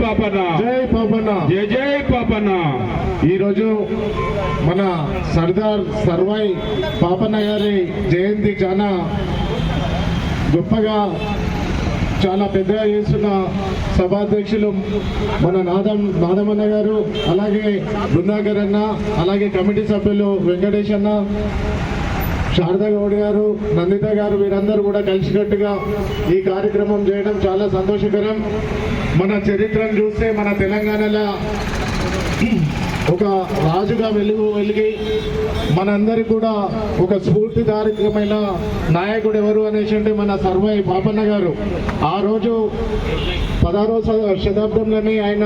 పాపన జై పాపన్న. జై జై పాపన ఈరోజు మన సర్దార్ సర్వాయి పాపన్న గారి జయంతి చాలా గొప్పగా చాలా పెద్దగా చేస్తున్న సభాధ్యక్షులు మన నాదం నాదమన్న గారు అలాగే బృందాకర్ అన్న అలాగే కమిటీ సభ్యులు వెంకటేష్ అన్న శారదా గౌడ్ గారు నందిత గారు వీరందరూ కూడా కలిసికట్టుగా ఈ కార్యక్రమం చేయడం చాలా సంతోషకరం. మన చరిత్రను చూస్తే మన తెలంగాణలో ఒక రాజుగా వెలుగు వెలిగి మనందరికి కూడా ఒక స్ఫూర్తిదాయకమైన నాయకుడు ఎవరు అనేసి అంటే మన సర్వై పాపన్న గారు. ఆ రోజు పదహారో శతాబ్దంలోనే ఆయన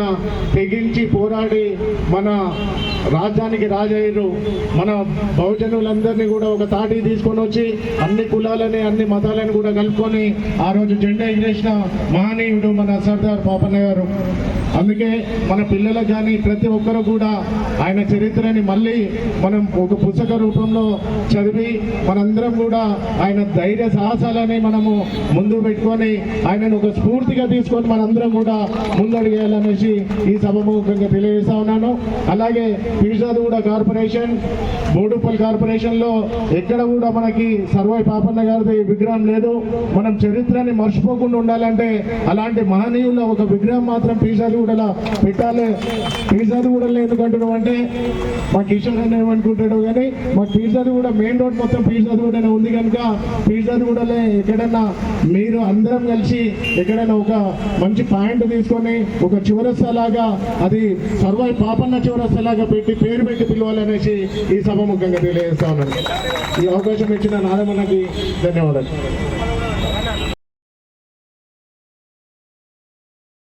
తెగించి పోరాడి మన రాజ్యానికి రాజయ్యారు. మన బహుజనులందరినీ కూడా ఒక తాటి తీసుకొని వచ్చి అన్ని కులాలని అన్ని మతాలను కూడా కలుపుకొని ఆ రోజు జెండా ఎగిరేసిన మహనీయుడు మన సర్దార్ పాపన్న గారు. అందుకే మన పిల్లలకు కానీ ప్రతి ఒక్కరు కూడా ఆయన చరిత్రని మళ్ళీ మనం ఒక పుస్తక రూపంలో చదివి మనందరం కూడా ఆయన ధైర్య సాహసాలని మనము ముందు పెట్టుకొని ఆయనను ఒక స్ఫూర్తిగా తీసుకొని మనందరం కూడా ముందడిగేయాలనేసి ఈ సభముఖంగా తెలియజేస్తా ఉన్నాను. అలాగే పీర్జాదగూడ కార్పొరేషన్ బోడుపల్ కార్పొరేషన్లో ఎక్కడ కూడా మనకి సర్వై పాపన్న గారిది విగ్రహం లేదు. మనం చరిత్రని మర్చిపోకుండా ఉండాలంటే అలాంటి మహనీయుల ఒక విగ్రహం మాత్రం పీర్జాదగూడలో పెట్టాలి. పీర్జాదగూడలో అనుకుంటున్నాం అంటే మా కిషన్ అన్న ఏమనుకుంటాడు కానీ మా పీర్జాదగూడ మెయిన్ రోడ్ మొత్తం పీర్జాదగూడనే ఉంది కనుక పీర్జాదగూడలో ఎక్కడన్నా మీరు అందరం కలిసి ఎక్కడైనా ఒక మంచి పాయింట్ తీసుకొని ఒక చివరస్తలాగా అది సర్వై పాపన్న చివరస్థలాగా పెట్టి పేరు పెట్టి పిలవాలనేసి ఈ సభముఖంగా తెలియజేస్తా ఉన్నాను. ఈ అవకాశం ఇచ్చిన నాదమన్నకి ధన్యవాదాలు.